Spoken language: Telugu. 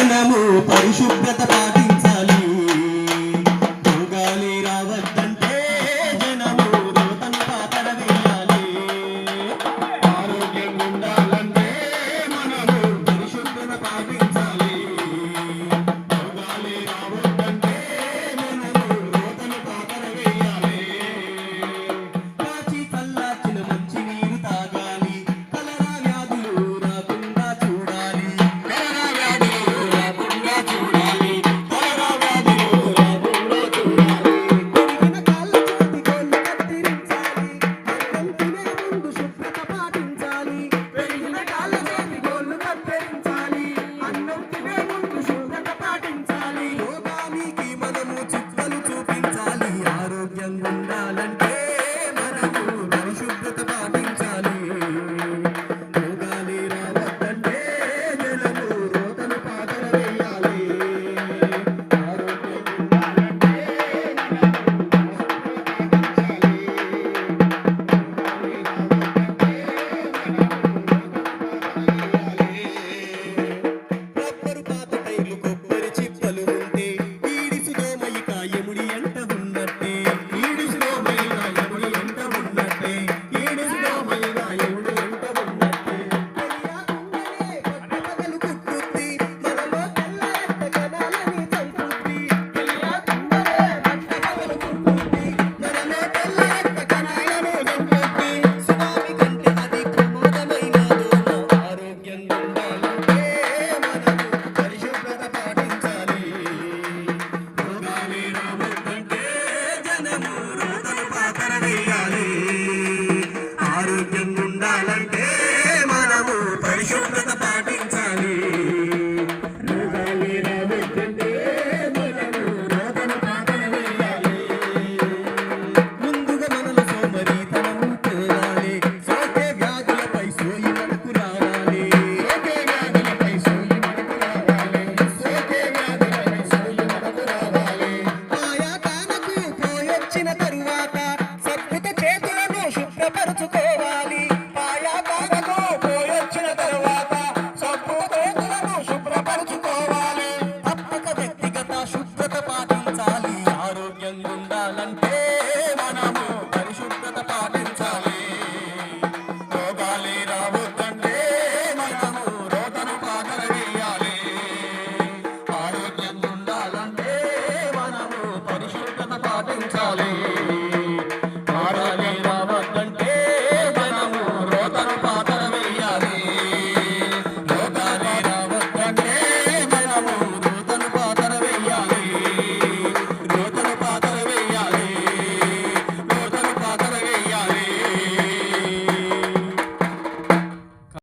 మనము పరిశుభ్రత పాటించాలి. పొంగాలి రావద్దంటే జనము రోతను పాతర వేయాలి. ఆరోగ్యం ఉండాలంటే మనము పరిశుభ్రత పాటించాలి. ఉండాలంటే Yeah. ఉండాలంటే మనం